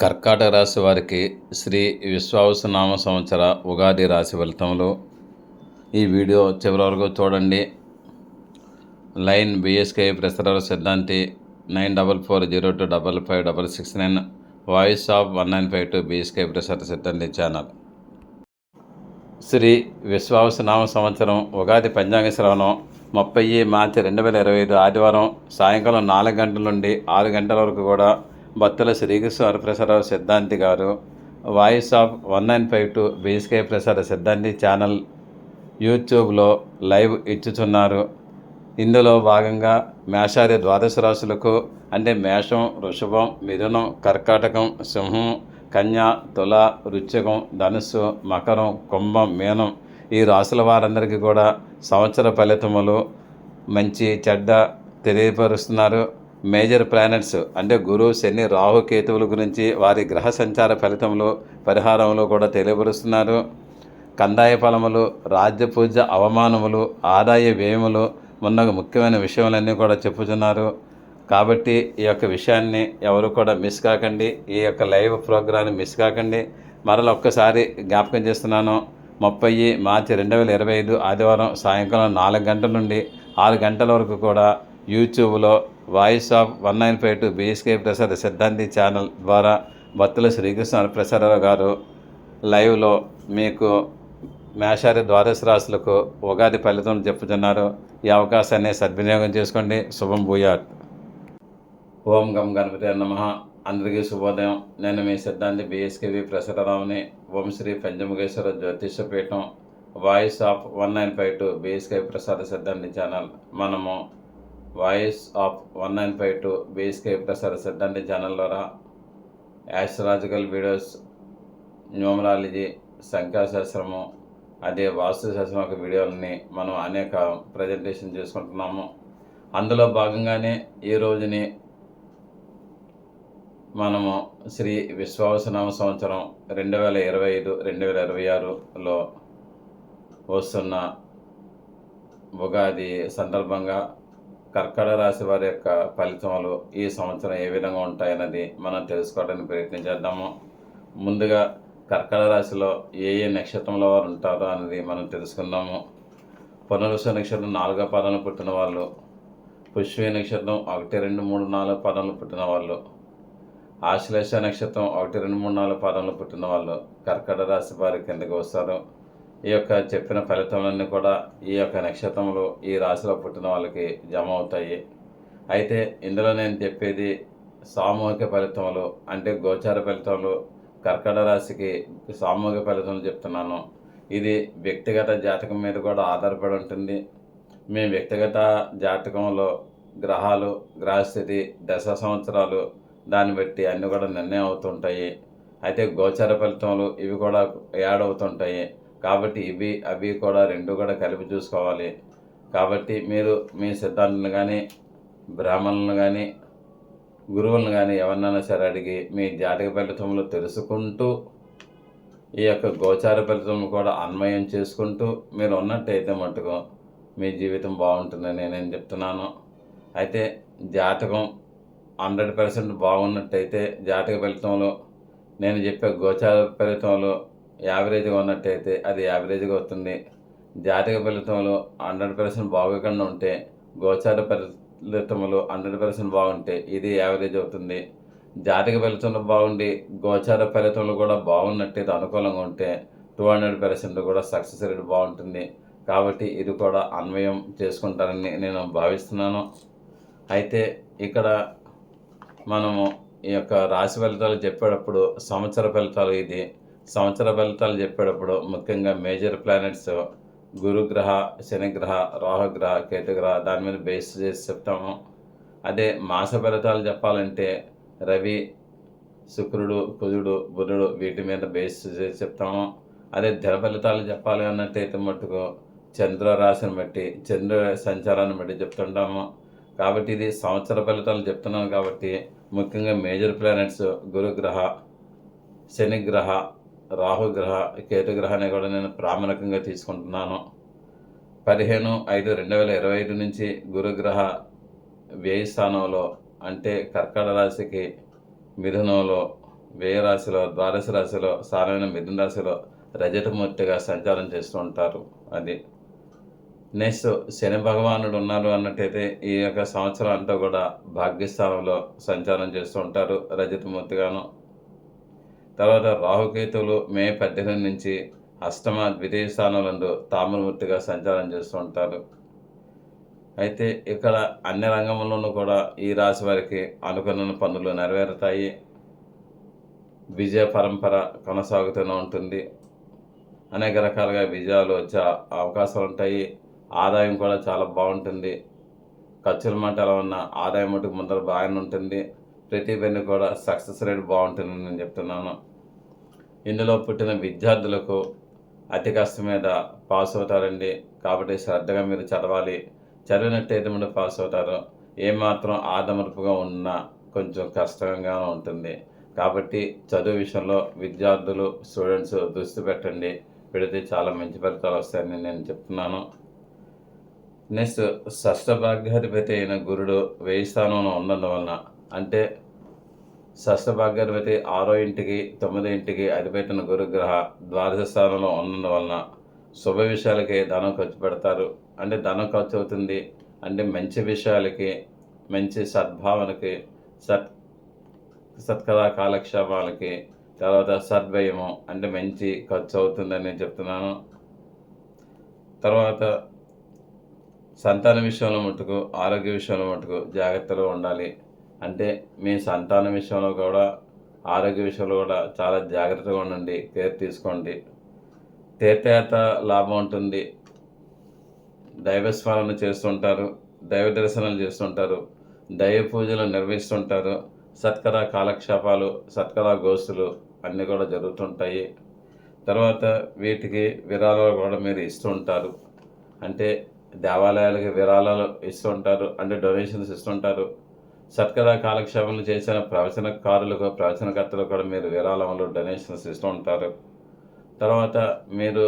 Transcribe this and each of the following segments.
కర్కాటక రాశి వారికి శ్రీ విశ్వావసనామ సంవత్సర ఉగాది రాశి ఫలితంలో ఈ వీడియో చివరి వరకు చూడండి. లైన్ బిఎస్కే ప్రసరాల సిద్ధాంతి nine double four zero two double five double six nine voice of one nine five two BSK ప్రసార సిద్ధాంతి ఛానల్. శ్రీ విశ్వావసనామ సంవత్సరం ఉగాది పంచాంగ శ్రవణం ముప్పై మార్చి రెండు వేల ఇరవై ఐదు ఆదివారం సాయంకాలం నాలుగు గంటల నుండి ఆరు గంటల వరకు కూడా భక్తుల శ్రీకృష్ణ వరప్రసాదరావు సిద్ధాంతి గారు voice of one nine five two BSK Prasada సిద్ధాంతి ఛానల్ యూట్యూబ్లో లైవ్ ఇచ్చుచున్నారు. ఇందులో భాగంగా మేషాది ద్వాదశ రాశులకు అంటే మేషం వృషభం మిథునం కర్కాటకం సింహం కన్య తుల రుచికం ధనుస్సు మకరం కుంభం మీనం ఈ రాశుల వారందరికీ కూడా సంవత్సర ఫలితములు మంచి చెడ్డ తెలియపరుస్తున్నారు. మేజర్ ప్లానెట్స్ అంటే గురు శని రాహు కేతువుల గురించి వారి గ్రహ సంచార ఫలితములు పరిహారములు కూడా తెలియపరుస్తున్నారు. కందాయ ఫలములు రాజ్య పూజ అవమానములు ఆదాయ వ్యయములు మొన్న ముఖ్యమైన విషయములన్నీ కూడా చెప్పుచున్నారు. కాబట్టి ఈ యొక్క విషయాన్ని ఎవరు కూడా మిస్ కాకండి. ఈ యొక్క లైవ్ ప్రోగ్రాన్ని మిస్ కాకండి. మరల ఒక్కసారి జ్ఞాపకం చేస్తున్నాను. ముప్పై మార్చి రెండు వేల ఇరవై ఐదు ఆదివారం సాయంకాలం నాలుగు గంటల నుండి ఆరు గంటల వరకు కూడా యూట్యూబ్లో voice of one nine five two BSK Prasad సిద్ధాంతి ఛానల్ ద్వారా భక్తుల శ్రీకృష్ణ ప్రసాదరావు గారు లైవ్లో మీకు మేషారి ద్వాదశ రాశులకు ఉగాది ఫలితం చెప్పుతున్నారు ఈ అవకాశాన్ని సద్వినియోగం చేసుకోండి. శుభం భూయాత్. ఓం గం గణపతి నమ. అందరికీ శుభోదయం. నేను మీ సిద్ధాంతి బిఎస్కేవి ప్రసరరావుని Om Sri Panchamukheshwara Jyotishapeetham voice of one nine five two BSK Prasada సిద్ధాంతి ఛానల్. మనము voice of one nine five two BSK Prasada సిద్ధాంతి ఛానల్ ద్వారా యాస్ట్రాలజికల్ వీడియోస్ న్యూమరాలజీ సంఖ్యాశాస్త్రము అదే వాస్తుశాస్త్రం యొక్క వీడియోలని మనం అనేక ప్రజెంటేషన్ చేసుకుంటున్నాము. అందులో భాగంగానే ఈ రోజుని మనము శ్రీ విశ్వావసనామ సంవత్సరం రెండు వేల ఇరవై ఐదు రెండు వేల ఇరవై ఆరులో వస్తున్న ఉగాది సందర్భంగా కర్కట రాశి వారి యొక్క ఫలితములు ఈ సంవత్సరం ఏ విధంగా ఉంటాయన్నది మనం తెలుసుకోవడానికి ప్రయత్నం చేద్దాము. ముందుగా కర్కట రాశిలో ఏ ఏ నక్షత్రంలో వారు ఉంటారో అనేది మనం తెలుసుకుందాము. పునరుస నక్షత్రం నాలుగో పదాలు పుట్టిన వాళ్ళు పుష్పీ నక్షత్రం ఒకటి రెండు మూడు నాలుగు పదాలు పుట్టిన వాళ్ళు ఆశ్లేష నక్షత్రం ఒకటి రెండు మూడు నాలుగు పదంలో పుట్టిన వాళ్ళు కర్కట రాశి వారి కిందకి వస్తారు. ఈ యొక్క చెప్పిన ఫలితములన్నీ కూడా ఈ యొక్క నక్షత్రములు ఈ రాశిలో పుట్టిన వాళ్ళకి జమ అవుతాయి. అయితే ఇందులో నేను చెప్పేది సామూహిక ఫలితములు అంటే గోచార ఫలితములు కర్కట రాశికి సామూహిక ఫలితములు చెప్తున్నాను. ఇది వ్యక్తిగత జాతకం మీద కూడా ఆధారపడి ఉంటుంది. మీ వ్యక్తిగత జాతకంలో గ్రహాలు గ్రహస్థితి దశ సంవత్సరాలు దాన్ని బట్టి అన్నీ కూడా నిర్ణయం అవుతుంటాయి. అయితే గోచార ఫలితములు ఇవి కూడా యాడ్ అవుతుంటాయి. కాబట్టి ఇవి అవి కూడా రెండు కూడా కలిపి చూసుకోవాలి. కాబట్టి మీరు మీ సిద్ధాంతులను కానీ బ్రాహ్మణులను కానీ గురువులను కానీ ఎవరినైనా సరే అడిగి మీ జాతక ఫలితములు తెలుసుకుంటూ ఈ యొక్క గోచార ఫలితములు కూడా అన్వయం చేసుకుంటూ మీరు ఉన్నట్టయితే మటుకు మీ జీవితం బాగుంటుందని నేను చెప్తున్నాను. అయితే జాతకం హండ్రెడ్ పర్సెంట్ బాగున్నట్టయితే జాతక ఫలితంలో నేను చెప్పే గోచార ఫలితంలో యావరేజ్గా ఉన్నట్టయితే అది యావరేజ్గా వస్తుంది. జాతక ఫలితంలో హండ్రెడ్ పర్సెంట్ బాగోకుండా ఉంటే గోచార ఫలితంలో హండ్రెడ్ పర్సెంట్ బాగుంటే ఇది యావరేజ్ అవుతుంది. జాతక ఫలితంలో బాగుండి గోచార ఫలితంలో కూడా బాగున్నట్టయితే అనుకూలంగా ఉంటే టూ హండ్రెడ్ పర్సెంట్ కూడా సక్సెస్ రేట్ బాగుంటుంది. కాబట్టి ఇది కూడా అన్వయం చేసుకుంటారని నేను భావిస్తున్నాను. అయితే ఇక్కడ మనము ఈ యొక్క రాశి ఫలితాలు చెప్పేటప్పుడు సంవత్సర ఫలితాలు ఇది సంవత్సర ఫలితాలు చెప్పేటప్పుడు ముఖ్యంగా మేజర్ ప్లానెట్స్ గురుగ్రహ శనిగ్రహ రాహుగ్రహ కేతుగ్రహ దాని మీద బేస్ చేసి చెప్తాము. అదే మాస ఫలితాలు చెప్పాలంటే రవి శుక్రుడు కుజుడు బుధుడు వీటి మీద బేస్ చేసి చెప్తాము. అదే ధన ఫలితాలు చెప్పాలి అన్నట్టయితే మట్టుకు చంద్ర రాశిని బట్టి చంద్ర సంచారాన్ని బట్టి చెప్తుంటాము. కాబట్టి ఇది సంవత్సర ఫలితాలు చెప్తున్నాను కాబట్టి ముఖ్యంగా మేజర్ ప్లానెట్స్ గురుగ్రహ శనిగ్రహ రాహుగ్రహ కేతుగ్రహాన్ని కూడా నేను ప్రామాణికంగా తీసుకుంటున్నాను. పదిహేను ఐదు రెండు వేల ఇరవై ఐదు నుంచి గురుగ్రహ వ్యయ స్థానంలో అంటే కర్కట రాశికి మిథునంలో వ్యయ రాశిలో ద్వాదశ రాశిలో సారమైన మిథున రాశిలో రజతమూర్తిగా సంచారం చేస్తూ ఉంటారు అది. నెక్స్ట్ శని భగవానుడు ఉన్నారు అన్నట్టయితే ఈ యొక్క సంవత్సరం అంతా కూడా భాగ్యస్థానంలో సంచారం చేస్తూ ఉంటారు రజతమూర్తిగాను తర్వాత రాహుకేతువులు మే పద్దెనిమిది నుంచి అష్టమ ద్వితీయ స్థానంలో తామరమూర్తిగా సంచారం చేస్తూ ఉంటారు. అయితే ఇక్కడ అన్ని రంగంలోనూ కూడా ఈ రాశి వారికి అనుకున్న పనులు నెరవేరుతాయి. విజయ పరంపర కొనసాగుతూనే ఉంటుంది. అనేక రకాలుగా విజయాలు వచ్చే అవకాశాలు ఉంటాయి. ఆదాయం కూడా చాలా బాగుంటుంది. ఖర్చుల మాట ఎలా ఉన్నా ఆదాయం మటుకు ముందర బాగానే ఉంటుంది. ప్రతి పని కూడా సక్సెస్ రేట్ బాగుంటుందని నేను చెప్తున్నాను. ఇందులో పుట్టిన విద్యార్థులకు అతి కష్టం మీద పాస్ అవుతారండి. కాబట్టి శ్రద్ధగా మీరు చదవాలి. చదివినట్టయితే మీరు పాస్ అవుతారు. ఏమాత్రం ఆదమర్పుగా ఉన్నా కొంచెం కష్టంగా ఉంటుంది. కాబట్టి చదువు విషయంలో విద్యార్థులు స్టూడెంట్స్ దృష్టి పెట్టండి. పెడితే చాలా మంచి ఫలితాలు వస్తాయని నేను చెప్తున్నాను. నెక్స్ట్ షష్ట భాగ్యాధిపతి అయిన గురుడు వేయి స్థానంలో ఉన్నందువలన వలన అంటే షష్టభాగ్యాధిపతి ఆరో ఇంటికి తొమ్మిదో ఇంటికి అధిపతిన గురుగ్రహ ద్వాదశ స్థానంలో ఉన్నందు వలన శుభ విషయాలకి ధనం ఖర్చు పెడతారు. అంటే ధనం ఖర్చు అవుతుంది అంటే మంచి విషయాలకి మంచి సద్భావనకి సత్ సత్కథా కాలక్షేపాలకి తర్వాత సద్భయము అంటే మంచి ఖర్చు అవుతుందని చెప్తున్నాను. తర్వాత సంతాన విషయంలో మటుకు ఆరోగ్య విషయంలో మటుకు జాగ్రత్తలు ఉండాలి. అంటే మీ సంతానం విషయంలో కూడా ఆరోగ్య విషయంలో కూడా చాలా జాగ్రత్తగా ఉండండి కేర్ తీసుకోండి. తీర్థయాత్ర లాభం ఉంటుంది. దైవస్మరణ చేస్తుంటారు దైవ దర్శనాలు చేస్తుంటారు దైవ పూజలు నిర్వహిస్తుంటారు సత్కర కాలక్షేపాలు సత్కర గోస్తులు అన్నీ కూడా జరుగుతుంటాయి. తర్వాత వీటికి విరాళాలు కూడా మీరు ఇస్తూ ఉంటారు. అంటే దేవాలయాలకి విరాళాలు ఇస్తుంటారు అంటే డొనేషన్స్ ఇస్తుంటారు సత్కర కాలక్షేపాలు చేసిన ప్రవచనకారులకు ప్రవచనకర్తలకు కూడా మీరు విరాళములు డొనేషన్స్ ఇస్తూ ఉంటారు. తర్వాత మీరు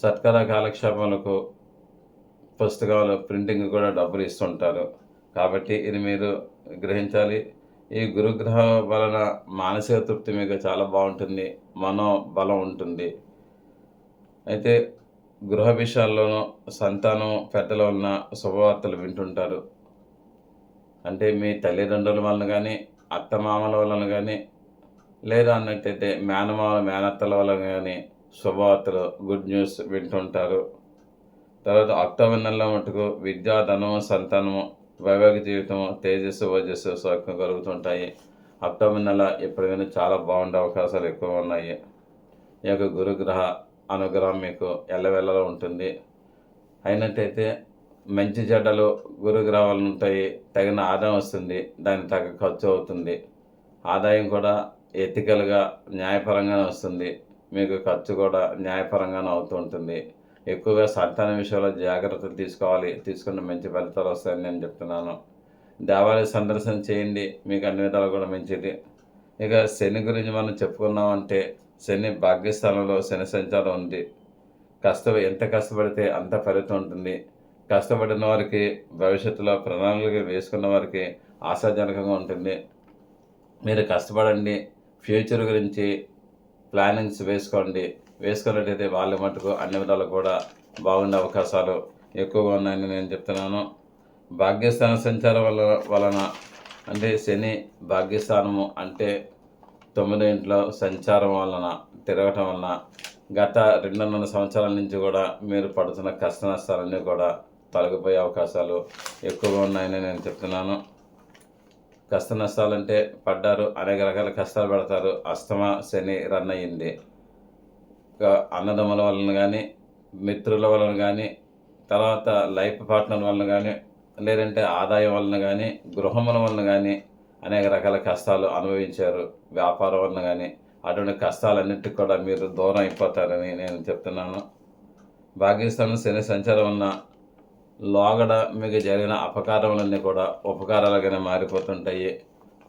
సత్కర కాలక్షేపములకు పుస్తకాలు ప్రింటింగ్ కూడా డబ్బులు ఇస్తుంటారు కాబట్టి ఇది మీరు గ్రహించాలి. ఈ గురుగ్రహ వలన మానసిక తృప్తి మీకు చాలా బాగుంటుంది. మనో బలం ఉంటుంది. అయితే గృహ విషయాల్లోనూ సంతానం పెద్దల వలన శుభవార్తలు వింటుంటారు. అంటే మీ తల్లిదండ్రుల వలన కానీ అత్తమామల వలన కానీ లేదా అన్నట్టయితే మేనమామ మేనత్తల వలన కానీ శుభవార్తలు గుడ్ న్యూస్ వింటుంటారు. తర్వాత అక్టోబర్ నెలలో మటుకు విద్యా ధనము సంతానము వైవాహిక జీవితము తేజస్సు ఓజస్సు సౌఖ్యం కలుగుతుంటాయి. అక్టోబర్ నెల ఎప్పటికైనా చాలా బాగుండే అవకాశాలు ఎక్కువ ఉన్నాయి. ఈ యొక్క గురుగ్రహ అనుగ్రహం మీకు ఎల్లవెల్లలో ఉంటుంది. అయినట్టయితే మంచి చెడ్డలు గురుగ్రహాలు ఉంటాయి తగిన ఆదాయం వస్తుంది దానికి తగ్గ ఖర్చు అవుతుంది. ఆదాయం కూడా ఎథికల్గా న్యాయపరంగానే వస్తుంది. మీకు ఖర్చు కూడా న్యాయపరంగానే అవుతూ ఉంటుంది. ఎక్కువగా సంతాన విషయంలో జాగ్రత్తలు తీసుకోవాలి తీసుకున్న మంచి ఫలితాలు వస్తాయని నేను చెప్తున్నాను. దేవాలయ సందర్శన చేయండి మీకు అన్ని విధాలు కూడా మంచిది. ఇక శని గురించి మనం చెప్పుకున్నామంటే శని భాగ్యస్థానంలో శని సంచారం ఉంది. కష్టం ఎంత కష్టపడితే అంత ఫలితం ఉంటుంది. కష్టపడిన వారికి భవిష్యత్తులో ప్రణాళిక వేసుకున్న వారికి ఆశాజనకంగా ఉంటుంది. మీరు కష్టపడండి ఫ్యూచర్ గురించి ప్లానింగ్స్ వేసుకోండి. వేసుకున్నట్టయితే వాళ్ళ మటుకు అన్ని విధాలు కూడా బాగుండే అవకాశాలు ఎక్కువగా ఉన్నాయని నేను చెప్తున్నాను. భాగ్యస్థాన సంచారం వల్ల వలన అంటే శని భాగ్యస్థానము అంటే తొమ్మిది ఇంట్లో సంచారం వలన తిరగటం వలన గత రెండున్నర సంవత్సరాల నుంచి కూడా మీరు పడుతున్న కష్ట నష్టాలన్నీ కూడా తొలగిపోయే అవకాశాలు ఎక్కువగా ఉన్నాయని నేను చెప్తున్నాను. కష్ట నష్టాలంటే పడ్డారు అనేక రకాల కష్టాలు పడతారు. అస్తమ శని రన్ అయ్యింది. అన్నదమ్ముల వలన కానీ మిత్రుల వలన కానీ తర్వాత లైఫ్ పార్ట్నర్ వలన కానీ లేదంటే ఆదాయం వలన కానీ గృహముల వలన కానీ అనేక రకాల కష్టాలు అనుభవించారు. వ్యాపారం వలన కానీ అటువంటి కష్టాలన్నిటికి కూడా మీరు దూరం అయిపోతారని నేను చెప్తున్నాను. భాగ్యస్థానం శని సంచారం ఉన్న లోగడ మీకు జరిగిన అపకారములన్నీ కూడా ఉపకారాలుగానే మారిపోతుంటాయి.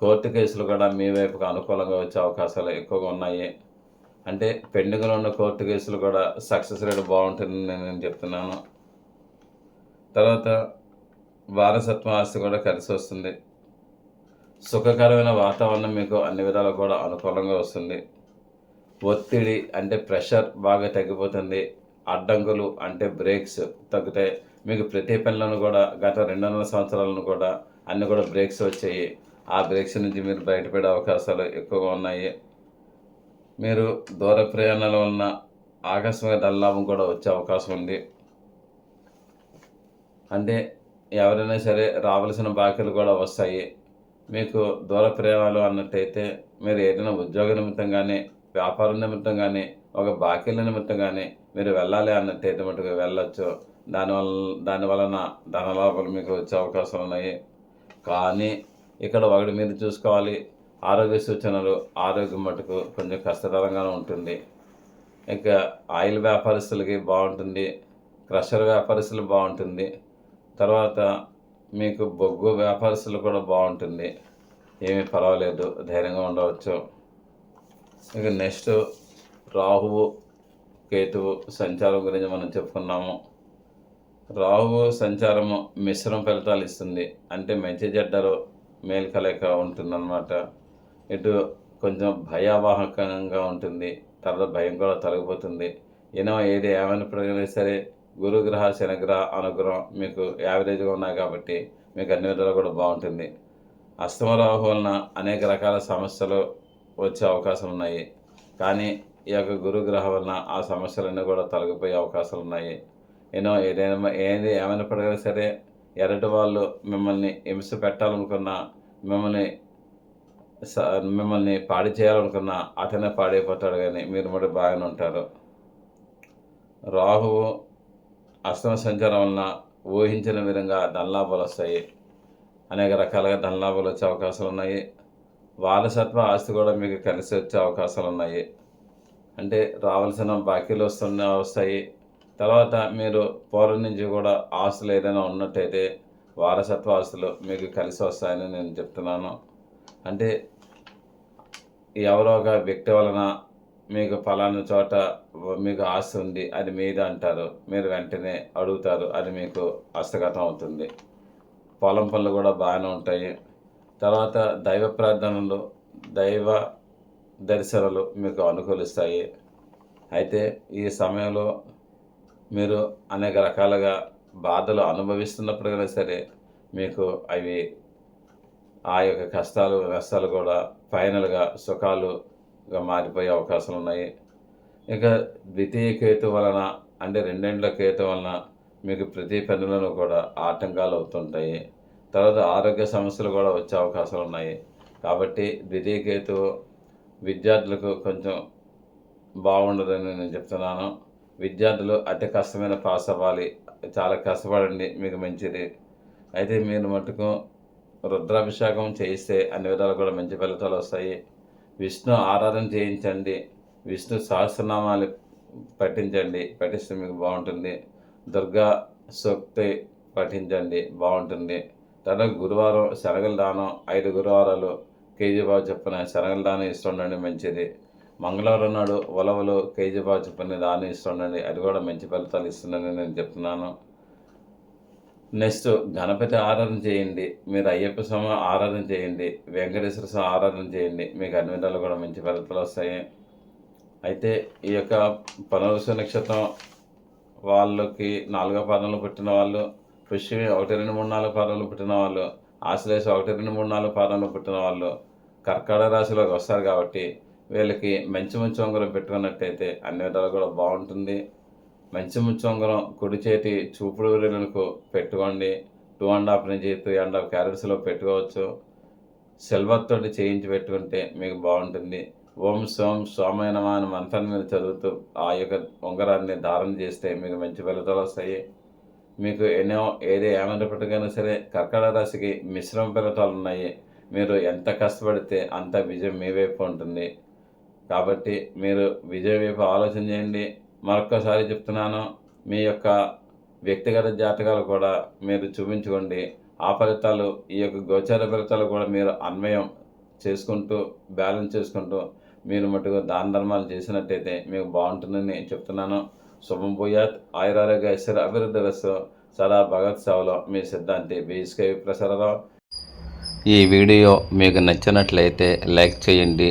కోర్టు కేసులు కూడా మీ వైపుకు అనుకూలంగా వచ్చే అవకాశాలు ఎక్కువగా ఉన్నాయి. అంటే పెండింగ్లో ఉన్న కోర్టు కేసులు కూడా సక్సెస్ రేట్ బాగుంటుందని నేను చెప్తున్నాను. తర్వాత వారసత్వ ఆస్తి కూడా కలిసి వస్తుంది. సుఖకరమైన వాతావరణం మీకు అన్ని విధాలు కూడా అనుకూలంగా వస్తుంది. ఒత్తిడి అంటే ప్రెషర్ బాగా తగ్గిపోతుంది. అడ్డంకులు అంటే బ్రేక్స్ తగ్గుతాయి. మీకు ప్రతి పనులను కూడా గత రెండున్నర సంవత్సరాలను కూడా అన్నీ కూడా బ్రేక్స్ వచ్చాయి. ఆ బ్రేక్స్ నుంచి మీరు బయటపడే అవకాశాలు ఎక్కువగా ఉన్నాయి. మీరు దూర ప్రయాణాల వలన ఆకస్మిక దల్లాభం కూడా వచ్చే అవకాశం ఉంది. అంటే ఎవరైనా సరే రావాల్సిన బాకీలు కూడా వస్తాయి. మీకు దూర ప్రయాణాలు అన్నట్టయితే మీరు ఏదైనా ఉద్యోగ నిమిత్తం కానీ వ్యాపారం నిమిత్తం కానీ ఒక బాకీల నిమిత్తం కానీ మీరు వెళ్ళాలి అన్నట్టయితే మటుకు వెళ్ళొచ్చు. దానివల్ల దాని వలన ధనలాభాలు మీకు వచ్చే అవకాశాలు ఉన్నాయి. కానీ ఇక్కడ ఒకటి మీరు చూసుకోవాలి. ఆరోగ్య సూచనలు ఆరోగ్యం మటుకు కొంచెం కష్టతరంగానే ఉంటుంది. ఇంకా ఆయిల్ వ్యాపారస్తులకి బాగుంటుంది. క్రషర్ వ్యాపారస్తులు బాగుంటుంది. తర్వాత మీకు బొగ్గు వ్యాపారస్తులు కూడా బాగుంటుంది. ఏమీ పర్వాలేదు ధైర్యంగా ఉండవచ్చు. ఇక నెక్స్ట్ రాహువు కేతువు సంచారం గురించి మనం చెప్పుకున్నాము. రాహువు సంచారము మిశ్రమ ఫలితాలు ఇస్తుంది. అంటే మంచి చెడ్డలో మేలు కలయిక ఉంటుందన్నమాట. ఇటు కొంచెం భయావాహకంగా ఉంటుంది. తర్వాత భయం కూడా తొలగిపోతుంది. ఈయన ఏది ఏమైనప్పటికైనా సరే గురుగ్రహ శనిగ్రహ అనుగ్రహం మీకు యావరేజ్గా ఉన్నాయి కాబట్టి మీకు అన్ని విధాలు కూడా బాగుంటుంది. అస్తమరాహు వలన అనేక రకాల సమస్యలు వచ్చే అవకాశం ఉన్నాయి. కానీ ఈ యొక్క గురుగ్రహం వలన ఆ సమస్యలన్నీ కూడా తొలగిపోయే అవకాశాలు ఉన్నాయి. ఎన్నో ఏదైనా ఏది ఏమైనప్పటికైనా సరే ఎరటి వాళ్ళు మిమ్మల్ని హింస పెట్టాలనుకున్నా మిమ్మల్ని స- మిమ్మల్ని పాడి చేయాలనుకున్నా అతనే పాడైపోతాడు కానీ మీరు మరి బాగానే ఉంటారు. రాహువు అష్టమ సంచారం వలన ఊహించిన విధంగా ధనలాభాలు వస్తాయి. అనేక రకాలుగా ధనలాభాలు వచ్చే అవకాశాలు ఉన్నాయి. వారసత్వ ఆస్తి కూడా మీకు కలిసి వచ్చే అవకాశాలు ఉన్నాయి. అంటే రావాల్సిన బాకీలు వస్తున్న వస్తాయి. తర్వాత మీరు పూర్వం నుంచి కూడా ఆస్తులు ఏదైనా ఉన్నట్టయితే వారసత్వ ఆస్తులు మీకు కలిసి వస్తాయని నేను చెప్తున్నాను. అంటే ఎవరో ఒక వ్యక్తి వలన మీకు ఫలానా చోట మీకు ఆస్తి ఉంది అది మీద అంటారు. మీరు వెంటనే అడుగుతారు అది మీకు హస్తగతం అవుతుంది. పొలం పనులు కూడా బాగానే ఉంటాయి. తర్వాత దైవ ప్రార్థనలు దైవ దర్శనలు మీకు అనుకూలిస్తాయి. అయితే ఈ సమయంలో మీరు అనేక రకాలుగా బాధలు అనుభవిస్తున్నప్పటికైనా సరే మీకు అవి ఆ యొక్క కష్టాలు నష్టాలు కూడా ఫైనల్గా సుఖాలుగా మారిపోయే అవకాశాలు ఉన్నాయి. ఇక ద్వితీయ కేతు వలన అంటే రెండేండ్ల కేతు వలన మీకు ప్రతి పనులను కూడా ఆటంకాలు అవుతుంటాయి. తర్వాత ఆరోగ్య సమస్యలు కూడా వచ్చే అవకాశాలు ఉన్నాయి. కాబట్టి ద్వితీయ కేతు విద్యార్థులకు కొంచెం బాగుండదని నేను చెప్తున్నాను. విద్యార్థులు అతి కష్టమైన పాస్ అవ్వాలి. చాలా కష్టపడండి మీకు మంచిది. అయితే మీరు మటుకు రుద్రాభిషేకం చేయిస్తే అన్ని విధాలు కూడా మంచి ఫలితాలు వస్తాయి. విష్ణు ఆరాధన చేయించండి. విష్ణు సహస్రనామాలు పఠించండి పఠిస్తే మీకు బాగుంటుంది. దుర్గా సూక్తి పఠించండి బాగుంటుంది. తర్వాత గురువారం శనగల దానం ఐదు గురువారాలు కేజీ బాబు చెప్పిన శనగల దానం ఇస్తుండండి మంచిది. మంగళవారం నాడు ఉలవలు కేజీ బాబు చెప్పిన దానం ఇస్తుండండి అది కూడా మంచి ఫలితాలు ఇస్తుందని నేను చెప్తున్నాను. నెక్స్ట్ గణపతి ఆరాధన చేయండి. మీరు అయ్యప్ప స్వామి ఆరాధన చేయండి. వెంకటేశ్వర స్వామి ఆరాధన చేయండి. మీకు అన్ని విధాలు కూడా మంచి ఫలితాలు వస్తాయి. అయితే ఈ యొక్క పునరుస నక్షత్రం వాళ్ళకి నాలుగో పాదంలో పుట్టిన వాళ్ళు పుష్యమి ఒకటి రెండు మూడు నాలుగు పాదంలో పుట్టిన వాళ్ళు ఆశ్లేష ఒకటి రెండు మూడు నాలుగు పాదంలో పుట్టిన వాళ్ళు కర్కాటక రాశిలోకి వస్తారు కాబట్టి వీళ్ళకి మంచి మంచి ఉంగరం పెట్టుకున్నట్టయితే అన్ని విధాలు కూడా బాగుంటుంది. మంచి మంచి ఉంగరం కుడి చేతి చూపుడు వేలులకు పెట్టుకోండి. టూ అండ్ హాఫ్ నుంచి త్రీ అండ్ హాఫ్ క్యారెట్స్లో పెట్టుకోవచ్చు. సిల్వర్తో చేయించి పెట్టుకుంటే మీకు బాగుంటుంది. ఓం సోం సోమైనమా అని మంత్రాన్ని మీరు చదువుతూ ఆ యొక్క ఉంగరాన్ని ధారణ చేస్తే మీకు మంచి ఫలితాలు వస్తాయి. మీకు ఎన్నో ఏది ఏమైనప్పటికైనా సరే కర్కట రాశికి మిశ్రమ ఫలితాలు ఉన్నాయి. మీరు ఎంత కష్టపడితే అంత విజయం మీ వైపు ఉంటుంది. కాబట్టి మీరు విజయ వైపు ఆలోచన చేయండి. మరొక్కసారి చెప్తున్నాను మీ యొక్క వ్యక్తిగత జాతకాలు కూడా మీరు చూపించుకోండి. ఆ ఫలితాలు ఈ యొక్క గోచార ఫలితాలు కూడా మీరు అన్వయం చేసుకుంటూ బ్యాలెన్స్ చేసుకుంటూ మీరు మటుకు దాన ధర్మాలు చేసినట్టయితే మీకు బాగుంటుందని నేను చెప్తున్నాను. శుభం భూయాత్ ఆయురారోగ్య ఐశ్వర్య అభివృద్ధి రస్సు సదా భగత్ సేవలో మీ సిద్ధాంతి బీఎస్కే ప్రసరరావు ఈ వీడియో మీకు నచ్చినట్లయితే లైక్ చేయండి.